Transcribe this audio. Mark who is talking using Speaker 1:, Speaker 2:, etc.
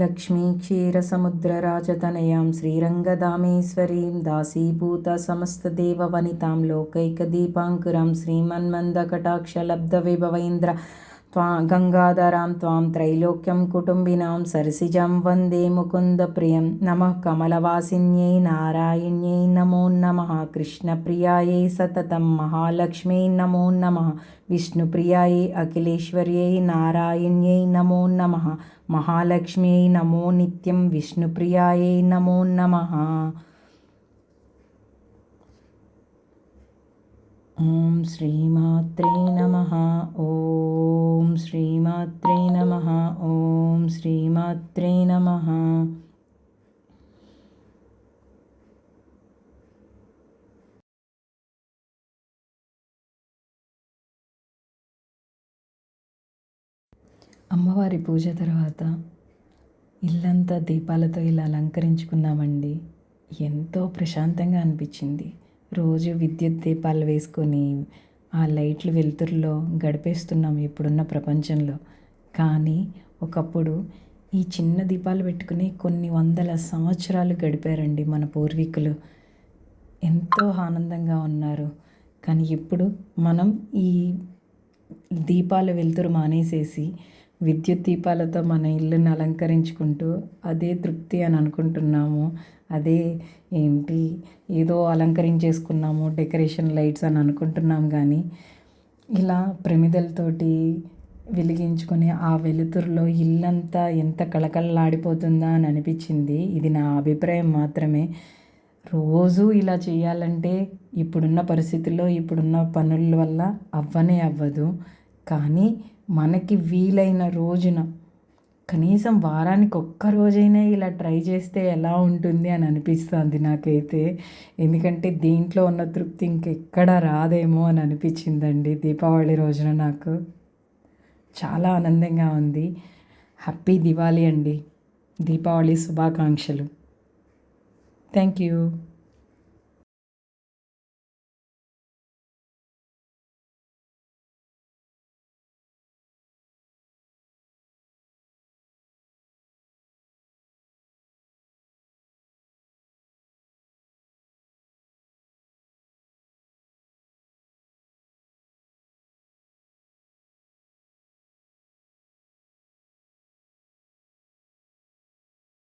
Speaker 1: लक्ष्मीक्षीरसमुद्रराजतनयां श्रीरङ्गधामेश्वरीं दासीभूतसमस्तदेववनितां लौकैकदीपाङ्कुरां श्रीमन्मन्दकटाक्षलब्धविभवैन्द्र त्वा गङ्गाधरां त्वां त्रैलोक्यं कुटुम्बिनां सरसिजं वन्दे मुकुन्दप्रियं नमः कमलवासिन्यै नारायण्यै नमो नमः कृष्णप्रियायै सततं महालक्ष्म्यै नमो नमः विष्णुप्रियायै अखिलेश्वर्यै नारायण्यै नमो नमः महालक्ष्म्यै नमो नित्यं विष्णुप्रियायै नमो नमः ॐ श्रीमात्रे नमः ॐ అమ్మవారి పూజ తర్వాత ఇల్లంతా దీపాలతో ఇలా అలంకరించుకున్నామండి. ఎంతో ప్రశాంతంగా అనిపించింది. రోజు విద్యుత్ దీపాలు వేసుకొని ఆ లైట్లు వెలుతురులో గడిపేస్తున్నాం ఇప్పుడున్న ప్రపంచంలో. కానీ ఒకప్పుడు ఈ చిన్న దీపాలు పెట్టుకుని కొన్ని వందల సంవత్సరాలు గడిపారండి మన పూర్వీకులు. ఎంతో ఆనందంగా ఉన్నారు. కానీ ఇప్పుడు మనం ఈ దీపాల వెలుతురు మానేసేసి విద్యుత్ దీపాలతో మన ఇల్లుని అలంకరించుకుంటూ అదే తృప్తి అని అనుకుంటున్నాము. అదే ఏంటి? ఏదో అలంకరించేసుకున్నాము డెకరేషన్ లైట్స్ అని అనుకుంటున్నాం కానీ ఇలా ప్రమిదలతోటి వెలిగించుకొని ఆ వెలుతురులో ఇల్లంతా ఎంత కళకళలాడిపోతుందా అని అనిపించింది. ఇది నా అభిప్రాయం మాత్రమే. రోజు ఇలా చేయాలంటే ఇప్పుడున్న పరిస్థితుల్లో ఇప్పుడున్న పనుల వల్ల అవ్వనే అవ్వదు. కానీ మనకి వీలైన రోజున కనీసం వారానికి ఒక్క రోజైనా ఇలా ట్రై చేస్తే ఎలా ఉంటుంది అని అనిపిస్తుంది నాకైతే. ఎందుకంటే దీంట్లో ఉన్న తృప్తి ఇంకెక్కడ రాదేమో అని అనిపించిందండి దీపావళి రోజున నాకు. చాలా ఆనందంగా ఉంది. హ్యాపీ దివాళీ అండి. దీపావళి శుభాకాంక్షలు. Thank you.